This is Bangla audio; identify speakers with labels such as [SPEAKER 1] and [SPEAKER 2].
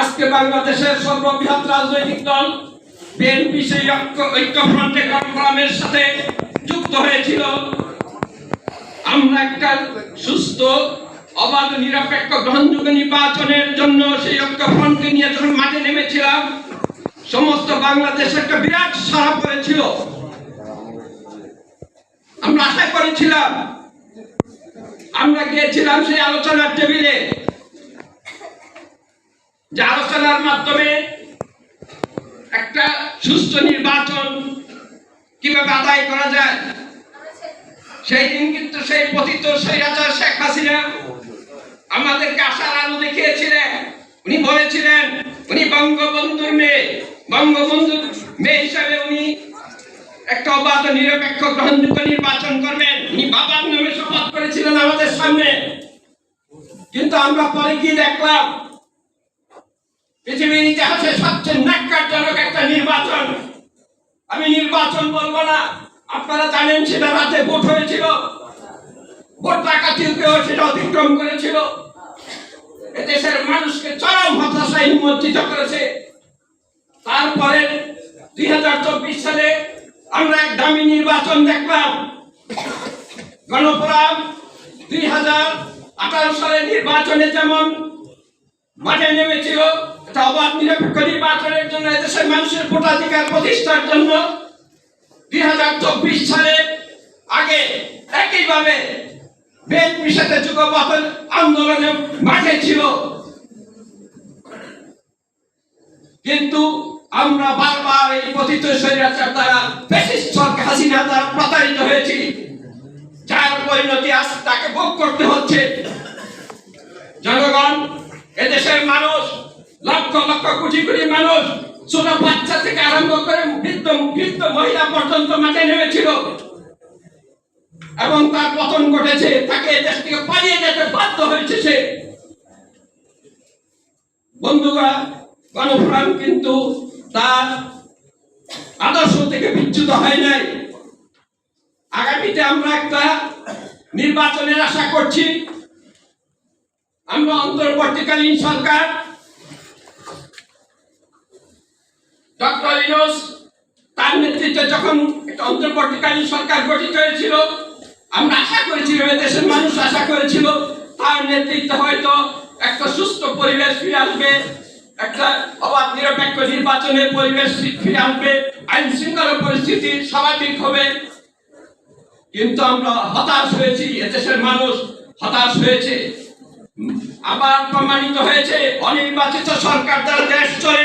[SPEAKER 1] আজকে বাংলাদেশের সর্ববৃহৎ রাজনৈতিক দল, বিএনপি সেই ঐক্য ঐক্যফ্রন্টে কর্মক্রমের সাথে যুক্ত হয়েছিল। আমরা একটা সুস্থ, অবাধ, নিরপেক্ষ, গ্রহণযোগ্য নির্বাচনের জন্য সেই ঐক্যফ্রন্টকে নিয়ে যখন মাঠে নেমেছিলাম, সমস্ত বাংলাদেশে একটা বিরাট সারা পড়েছিল। আমরা আশা করেছিলাম, আমরা গিয়েছিলাম সেই আলোচনার টেবিলে। যে মাধ্যমে একটা সুস্থ নির্বাচন কীভাবে আদায় করা যায়? সেই দিন কিন্তু সেই পতিত স্বৈরাচার শেখ হাসিনা আমাদেরকে আশার আলো দেখিয়েছিলেন। উনি বলেছিলেন, উনি বঙ্গবন্ধুর মেয়ে। বঙ্গবন্ধুর মেয়ে হিসাবে উনি একটা অবাধ, নিরপেক্ষ, গ্রহণযোগ্য নির্বাচন করবেন। উনি বাবার নামে শপথ করেছিলেন আমাদের সামনে। কিন্তু আমরা পরে কি দেখলাম পৃথিবীর ইতিহাসে সবচেয়ে ন্যাক্কারজনক একটা নির্বাচন। আমি নির্বাচন বলব না, আপনারা জানেন সেটা রাতে ভোট হয়েছিল। ভোট ডাকাতিকেও সেটা অতিক্রম করেছিল। এদেশের মানুষকে চরম হতাশায় নিমজ্জিত করেছে। তারপরে দুই হাজার চব্বিশ সালে আমরা এক দামি নির্বাচন দেখলাম। গণফোরাম দুই হাজার আঠারো সালে নির্বাচনে যেমন মাঠে নেমেছিল। এটা অবাধ, নিরপেক্ষ নির্বাচনের জন্য এদেশের মানুষের ভোটাধিকার প্রতিষ্ঠার জন্য দুই হাজার চব্বিশ সালে আগে একইভাবে যুগপথের আন্দোলনে মাঠে ছিল। কিন্তু আমরা বারবার এই পতিত স্বৈরাচার দ্বারা ফ্যাসিস্ট হাসিনা দ্বারা প্রতারিত হয়েছি। যার পরিণতি আজ তাকে ভোগ করতে হচ্ছে। জনগণ এদেশের মানুষ, লক্ষ লক্ষ কোটি কোটি মানুষ, ছোট বাচ্চা থেকে আরম্ভ করে বৃদ্ধ বৃদ্ধ মহিলা পর্যন্ত মাঠে নেমেছিল। এবং তার পতন ঘটেছে, তাকে দেশ থেকে পালিয়ে যেতে বাধ্য হয়েছে সে। বন্ধুরা গণফোরাম কিন্তু তার আদর্শ থেকে বিচ্যুত হয় নাই। আগামীতে আমরা একটা নির্বাচনের আশা করছি। অন্তর্বর্তীকালীন সরকার। ডক্টর ইনোস, তার নেতৃত্বে যখন একটা অন্তর্বর্তীকালীন সরকার গঠিত হয়েছিল, আমরা আশা করেছিলাম দেশের মানুষ আশা করেছিল, তার নেতৃত্বে হয়তো একটা সুস্থ পরিবেশ ফিরে আসবে, একটা অবাধ নিরপেক্ষ নির্বাচনের পরিবেশ ফিরে আসবে, আইন শৃঙ্খলা পরিস্থিতি স্বাভাবিক হবে। কিন্তু আমরা হতাশ হয়েছি, এদেশের মানুষ হতাশ হয়েছে। আবার প্রমাণিত হয়েছে অনির্বাচিত সরকার দ্বারা দেশ চলে।